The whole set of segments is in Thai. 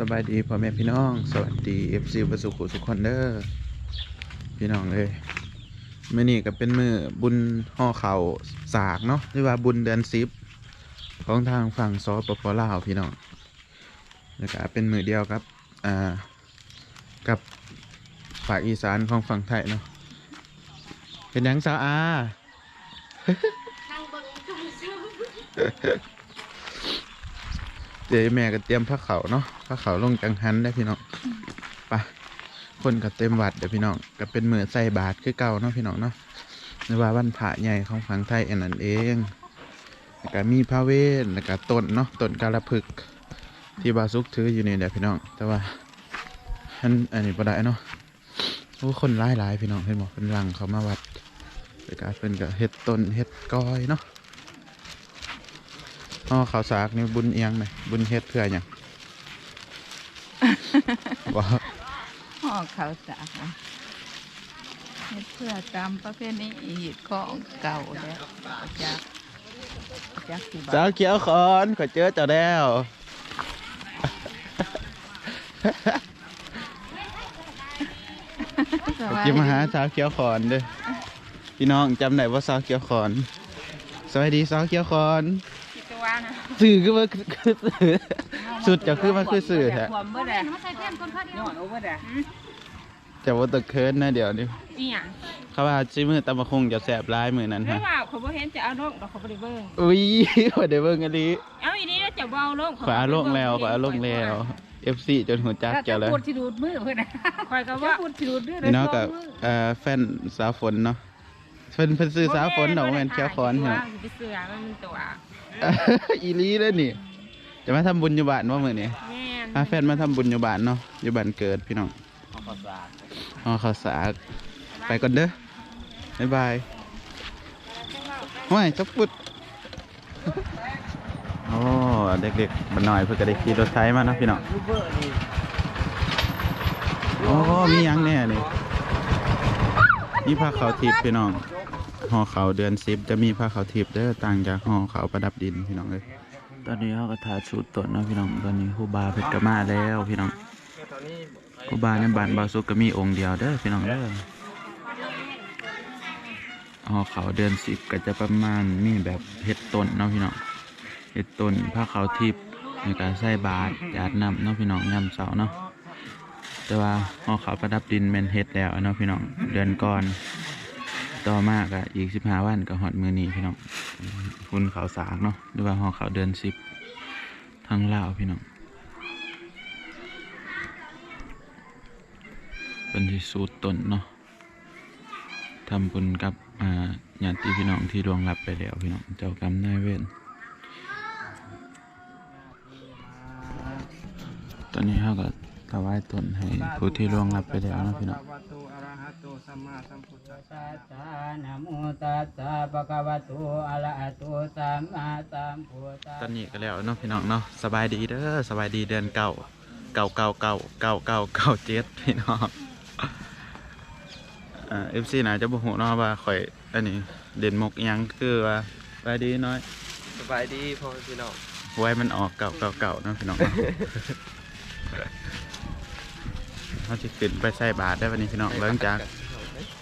สบายดีพ่อแม่พี่น้อง สวัสดีเอฟซีประสุขุสุขคนเด้อพี่น้องเลยมื่อนี้ก็เป็นมือบุญห่อเข่าสากเนาะหรือว่าบุญเดือนสิบของทางฝั่งซอปปลาวพี่น้องแล้วก็เป็นมือเดียวครับอ่ากับภาคอีสานของฝั่งไทยเนาะเป็นยังสาวอา เดี๋ยวแม่ก็เตรียมผ้าเขาเนาะผ้าเขาลงจังหันได้พี่น้องไปคนก็เต็มวัดเดี๋ยวพี่น้องก็เป็นมือใส่บาทคือเก่าเนาะพี่น้องเนาะหรือว่าวันพระใหญ่ของฝั่งไทยอันนั้นเองแล้วก็มีพระเวทแล้วก็ต้นเนาะต้นกาลพึกที่บาซุกถืออยู่นี่แหละพี่น้อง แต่ว่าอันอันนี้บ่ได้เนาะโอ้คนหลายหลายๆพี่น้องเห็นบอกเป็นรังเขามาวัดแล้วก็เป็นก็เฮ็ดต้นเฮ็ดกอยเนาะ อ๋อข้าวสากนี่บุญเอียงไหมบุญเฮ็ดเพื่อหยังว่าห่อข้าวสากอะเฮ็ดเพื่อตามประเพณีอีกของเก่าแล้วจากจากที่สาบ้าวนเขียวขอนขอเจอเจ้าแล้วสวัสจิดีมาหาสาวเขียวขอนเด้อพี่น้องจำได้ว่าสาวเขียวขอนสวัสดีสาวเขียวขอนตัว นะสื่อคือว่าคือสื่อสุดจะคือมันคือสื่อแท้ความเมื่อใดมาใส่แผ่นคนเขาเดียย้วอนเอาเมื่อใดจะว่าตะเคินนะเดี๋ยวนี้อีหยังเขาว่าซิมือตำมะคงจะแสบร้ายมือนั้นไม่ฮะว่าเขาบ่เห็นจะเอาลงดอกเขาบ่ได้เบิ่งอุ้ยว่าเดี๋ยวเบิ่งกันดีเอาอีนี้แล้วจะเว้าลงขวาลงแล้วขวาลงแล้วเอฟซีจนหัวจักจะเจ้าแล้วพูดที่ดูดมือเพิ่นน่ะคอยก็ว่าพูดที่ดูดมือนี่เนาะกับเอ่อแฟนสาวฝนเนาะเพิ่นเพิ่นซื้อสาวฝนดอกแม่นเขียวขอนเหรเนาะไปเสือมันเป็นตัว อีหลีเลยนี่ จะมาทำบุญอยู่บ้านว่ามื้อนี้แม่นพาแฟนมาทำบุญอยู่บ้านเนาะอยู่บ้านเกิดพี่น้องอ๋อข้าวสากไปก่อนเด้อบ๊ายบายห้วยจับปุดโอ้เด็กๆบันหน่อยเพิ่นก็ได้ขี่รถไถมาเนาะพี่น้องโอ้มีหยังแน่นี่มีผ้าขาวทิพย์พี่น้อง ห่อเขาเดือนสิบจะมีผ้าขาวทิพย์เด้อต่างจากห่อเขาประดับดินพี่น้องเลยตอนนี้เขาก็ทาชุดตนเนาะพี่น้องตอนนี้ครูบาเพชรกมาแล้วพี่น้องครูบาในบ้านบาสุกก็มีองค์เดียวเด้อพี่น้องเด้อห่อเขาเดือนสิบก็จะประมาณมีแบบเห็ดต้นเนาะพี่น้องเห็ดต้นผ้าขาวทิพย์ในการใส่บาตรจาดน้ำเนาะพี่น้องยำเสาเนาะแต่ว่าห่อเขาประดับดินแม่นเห็ดแล้วเนาะพี่น้องเดือนก่อน ต่อมากอะอีกสิบห้าวันก็หอดมือนี้พี่น้องคุณเขาวสากเนาะหรือว่าหอเขาวเดือนสิบทางเล่าพี่น้องเป็นที่สูตรตนเนาะทำบุญกับอ่าญาติพี่น้องที่ล่วงลับไปแล้วพี่น้องเจ้ากรรมนายเวรตอนนี้เขาก็ถวายตนให้ผู้ที่ล่วงลับไปแล้วนะพี่น้อง โตอะระหะโตสัมมาสัมพุทธัสสะตัสสะนะโมตัสสะภะคะวะโตอะระหะโตสัมมาสัมพุทธัสตอสะนนี้ก็แล้วเนาะพี่น้องเนาะสบายดีเด้อสบายดีเดือนเก่าเก่าเก่าเก่าเก่าเก่าเก่าเจ็ดพี่น้องอ่าเอฟซีน่าจะบ่ฮู้เนาะว่าข่อยอันนี้เด่นมกอิหยังคือว่าสบายดีน้อยสบายดีพ่อแม่พี่น้องไว้มันออกเก่าเก่าเก่าเนาะพี่น้อง เนาะเขาจะขึ้นไปใส่บาทได้วันนี้พี่น้องหลังจาก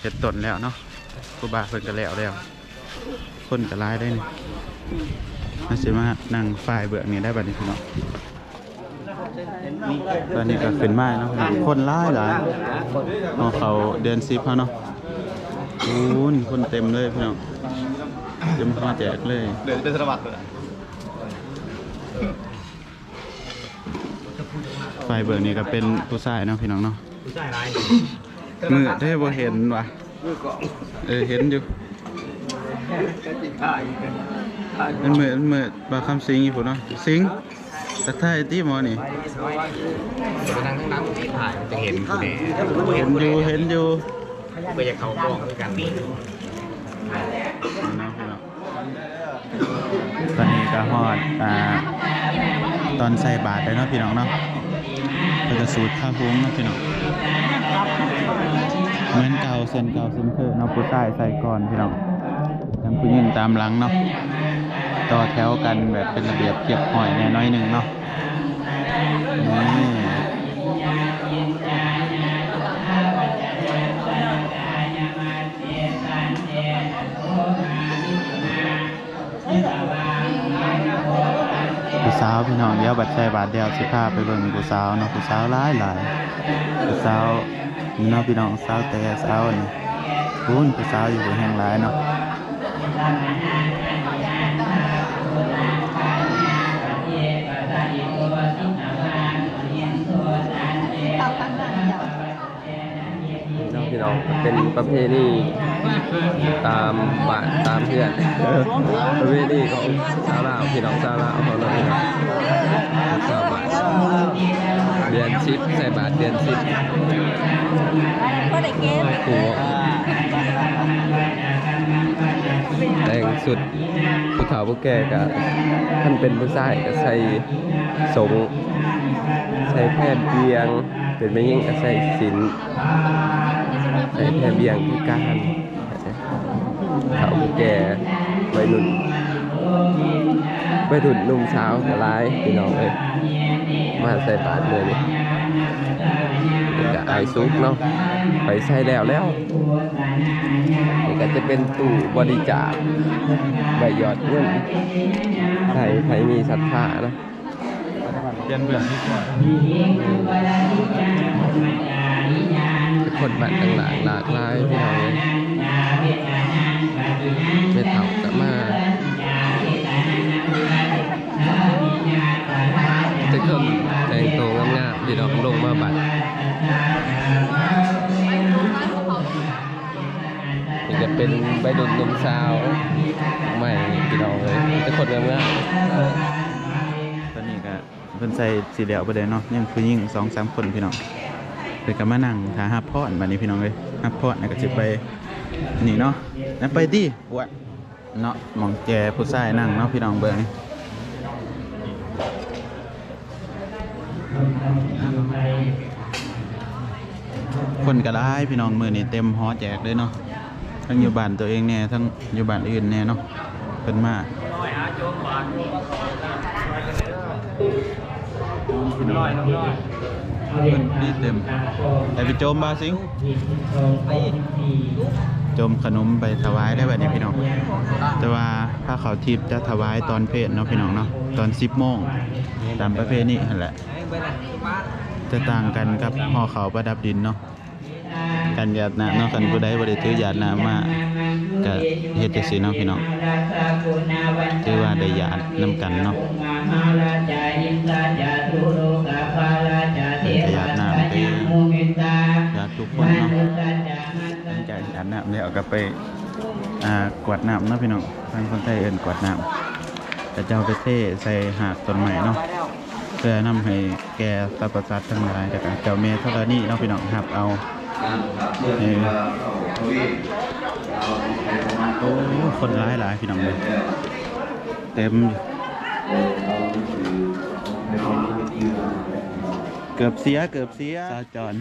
เฮ็ดต้นแล้วเนาะครูบาเพิ่นก็แล้วแล้ว คนก็ร้ายได้นี่มาสิมานั่งฝ่ายเบื่อนี่ได้บัดนี้พี่น้องตอนนี้ก็ขึ้นมาเนาะพี่น้องคนร้ายหลายเอาเขาเดือนสิบเขาเนาะโอ้นคนเต็มเลยพี่น้องเต็มมาแจกเลยเดินเป็นสวัสดิ์เลย ไฟเบิกนี่ก็เป็นผู้ชายเนาะพี่น้องเนาะผู้ชายไรมือได้บ่เห็นว่ะเออเห็นอยู่มันเหมือนเหมือนบาคำสิงอยู่พุ่นเนาะสิงตักทายที่หมอนี่ไปนั่งทั้งนั้นที่ถ่ายมันจะเห็นคุณเอ๋เห็นอยู่เห็นอยู่เพื่อจะเข้ากล้องด้วยกันนี่ตอนนี้ก็ฮอดอ่าตอนใส่บาตรได้เนาะพี่น้องเนาะ กระสูตรผ้าพุ้งนะพี่น้องเหมือนเก่าเซนเก่าเซนเคร์นาะผู้ชายใส่ก่อนพี่น้องทั้งผู้หญิงตามหลังเนาะต่อแถวกันแบบเป็นระเบียบเก็บหอยแน่น้อยหนึ่งเนาะนี่ สาวพี่น้องเดี๋ยวบัดใส่บาทเดียวสิพาไปเบิ่งผู้สาวเนาะผู้สาวหลายหลายผู้สาวนี่เนาะพี่น้องสาวแต่สาวนี่คุณผู้สาวอยู่แห่งหลายเนาะ พี่น้องเป็นประเพณีตามบ้านตามเพื่อนประเพณีของชาวลาวพี่น้องชาวลาวของเราพี่น้องชาวบ้านเดือนชิปใส่บาทเดือนชิปหัวแต่งสุดผู้เฒ่าผู้แก่ก็ท่านเป็นผู้ชายก็ใส่สงใส่แพทย์เบียง เป็นไม่ยิ่งก็ใส่สิน แค่เบียงที่การเขาแก่วัยรุ่นวัยรุ่นนุ่มสาวร้ายพี่น้องเอ้ยมาใส่บาทเลยนี่นี่ก็ไอซุกเนาะไปใส่แล้วแล้วนี่ก็จะเป็นตู้บริจาคใบหยอดเงินใครใครมีศรัทธานะเปลี่ยนเบื้องที่ก่อน คนบัตรต่างหลากหลายพี่น้องเม่เท่ากับมาจะคนแต่งตัวงามๆพี่น้องลงมาบัตรนี่จะเป็นใบดุนนมสาวใหม่พี่น้องเลยจะคนงามตอนนี้ก็เพิ่นใส่สีเหลืองไปเลยเนาะยังผู้หญิงสองสามคนพี่น้อง เพิ่นก็มานั่งหาฮับพอดบัดนี้พี่น้องเอ้ยฮับพอดแล้วก็สิไปนี่เนาะแล้วไปดิอ้วนเนาะมองแจผู้ชายนั่งเนาะพี่น้องเบิ่งนี่คนก็ได้พี่น้องมือนี่เต็มหอแจกเลยเนาะทั้งอยู่บ้านตัวเองแน่ทั้งอยู่บ้านอื่นแน่เนาะเพิ่นมากพี่น้องเพิ่นนี่เต็มแต่ไปโจมบาสิงโจมขนมไปถวายได้แบบนี้พี่น้อง แต่ว่าผ้าขาวทิพย์จะถวายตอนเพศเนาะพี่น้องเนาะตอน10โมงตามประเพณีนั่นแหละ จะต่างกันกับห่อเขาวประดับดินเนาะการหยาดน้ำเนาะกันผู้ใดบ่ได้ถือหยาดน้ำมาก็เฮ็ดจังซี่เนาะพี่น้องถือว่าได้หยาดนํกันเนาะ ดน้ำแล้วก็ไปอ่ากวาดน้ำเนาะพี่น้องทางคนไทยเอิ้นกวาดน้ำแต่เจ้าไปเทใส่หากต้นไม้เนาะเพื่อนำให้แก่สรรพสัตว์ทั้งหลายแต่ก็เจ้าเมธรณีเนาะพี่น้องครับเอาเออโอ้คนร้ายหลายพี่น้องเลยเต็มเกือบเสียเกือบเสียสาจร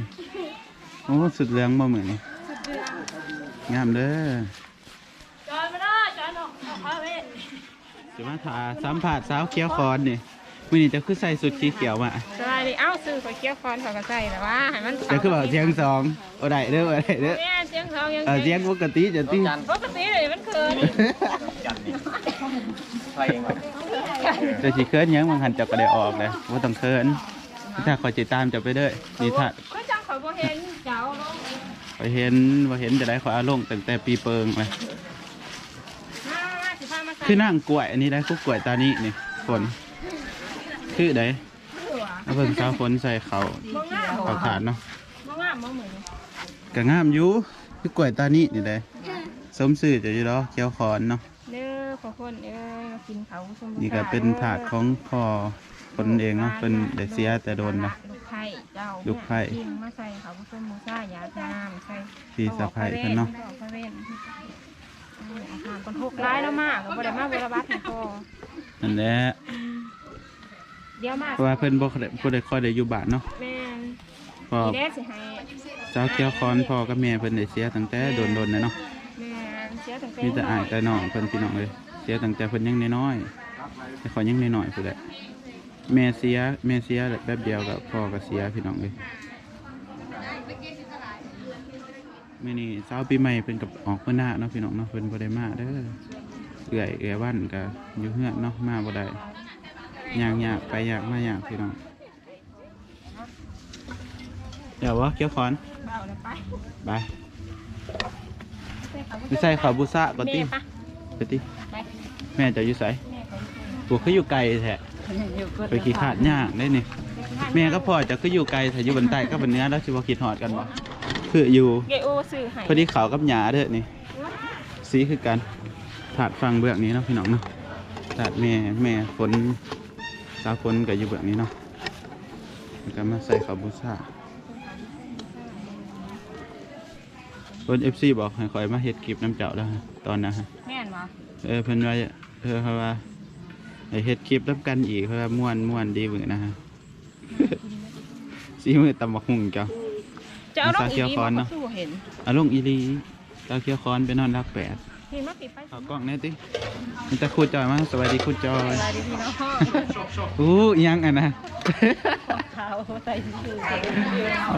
โอ้สุดเรืองบ่เหมือนนี่ งามเด้อจอนมาได้จอนออกออกมาเว้ยจะมาถาสัมผัสสาวเขียวคอนนี่มื้อนี้จะคือใส่สุดสีเขียวมาสบายดีเอ้าซื้อไปเกี้ยวคอนเขาก็ใส่แต่ว่าให้มันจะคือบอกเสียงสองโอ้ได้เด้อโอ้ได้เด้อแม่เสียงทองยังเออเสียงปกติจะตีปกติเลยมันเคินใครเองวะแต่สิเคินหยังบางหันเจะก็ได้ออกเลยว่าต้องเคินถ้าคอยติดตามจะไปเด้อนี่ถ้าก็จังเขาบ่เห็นเจ้าลง คอยเห็นว่าเห็นจะได้ขอยอาลงตั้งแต่ปีเปิงเลยมามาสิพามาใส่คือนั่งกล้วยอันนี้ได้คุกกล้วยตานี้นี่ฝนคือไดแล้วเพิ่นสาวฝนใส่เขาบ่งามเขาขาดเนาะบ่งามบ่เหมือนก็งามอยู่คือกล้วยตานี้นี่ได้สมซื่อจะอยู่ดอกเขียวขอนเนาะเด้อขอคนเอ้ยมากินเขาชมนี่ก็เป็นถาดของพ่อคนเองเนาะเพิ่นได้เสียแต่โดนนะ ลูกไผ่เจ้าลูกไผ่กินมาใส่เขาชมมูซ่ายาดน้ำใส่พี่สะพ้ายเพิ่นเนาะออกพระเว้นอาหารคนทุกข์ร้ายแล้วมากก็บ่ได้มาเวลาบัดให้พอนั่นแหละเดี๋ยวมาเพราะว่าเพิ่นบ่ค่อยได้บ่ได้ค่อยได้อยู่บ้านเนาะแม่นพอมีแดดสิให้เจ้าเกี่ยวคอนพ่อกับแม่เพิ่นได้เสียตั้งแต่โดนๆนะเนาะแม่นเสียตั้งแต่มีแต่อ้ายแต่น้องเพิ่นพี่น้องเลยเสียตั้งแต่เพิ่นยังน้อยๆแต่ขอยยังน้อยๆพุ่นแหละ แม่เสียแม่เสียแป๊บเดียวกับพ่อก็เสียพี่น้องเลยมื้อนี้เช้าปีใหม่เพิ่นกับออกเพิ่นหน้าเนาะพี่น้องเนาะเพิ่นบ่ได้มาเด้อเอื้อยเอื้อยวันก็อยู่เฮือนเนาะมาบ่ได้ยางยากไปยากมายากพี่น้องเดี๋ยววะเกี่ยวคอนเบาแล้วไปไปไม่ใช่ขาวบุษะก่อนแม่ติปะไปติไปแม่จะอยู่ไสแม่เขาปลูกเขาอยู่ไกลแท้อยู่ก็ ไปขี่ขาดยากได้นี่แม่ก็พอจะก็อยู่ไกลแต่อยู่บนใต้ก็บนเนื้อแล้วสิบ่คิดฮอดกันบ่คืออยู่เกโอซื้อให้พอดีขาวกับหยาเด้อนี่สีคือกันถาดฟังเบื้องนี้เนาะพี่น้องเนาะถาดแม่แม่ฝนสาวฝนก็อยู่เบื้องนี้เนาะแล้วก็มาใส่ขาวบุษาเพิ่น FC บอกให้คอยมาเฮ็ดคลิปน้ำเจ้าแล้วตอนนั้นฮะแม่นบ่เออเพิ่นว่าเออเขาว่า ให้เฮ็ดคลิปรับกันอีกเพราะว่าม่วนม่วนดีมื้อนะฮะสีมือตำบักหุ่งเจ้า จะเอาน้องอีเกี่ยวนี่คอนมาเนาะสู้เห็นอาลงอีหลีตาเคียวคอนไปนอนรักแปดเห็นมาปิดไปเอากล้องแน่ติมันจะคูดจอยมาสวัสดีคูดจอยเวลาดีพี่น้องอู้อิหยังอะนะขาวใส่ชื่อโอ้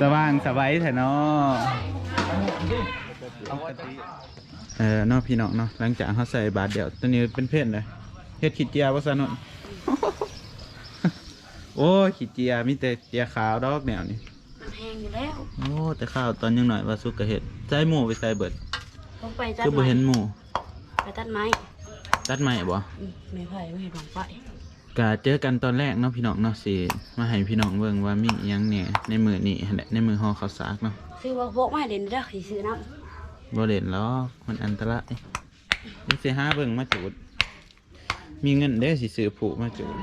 สว่างสบายแท้เนาะ เออเนาะพี่น้องเนาะหลังจากเขาใส่บาทเดียวตัวนี้เป็นเพศเลยเฮ็ดขีดเจียว่าซะนนโอ้ยขีดเจียมีแต่เจียขาวดอกแนวนี่แพงอยู่แล้ว โอ้แต่ข้าวตอนยังหน่อยว่าสุกกะเฮ็ดใส่หมูไปใส่เบิดต้องไปตัดคือบ่ไม้เห็นหมูไปตัดไม้ตัดใหม่บ่อืมไม่ไผ่ไม่เห็นหวังไปก็เจอกันตอนแรกเนาะพี่น้องเนาะสิมาให้พี่น้องเบิ่งว่ามีอิหยังแหน่ในมือนี่หั่นแหละในมือห่อข้าวสากเนาะซื้อว่าพวกมาเด่นเด้อสิซื้อน้ บ่เล่นหรอกมันอันตรายนี่สิหาเบิ่งมาจูด มีเงินเด้สิซื้อผูมาจูด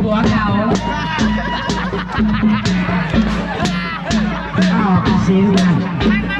หัวเขาอ้าวสิหา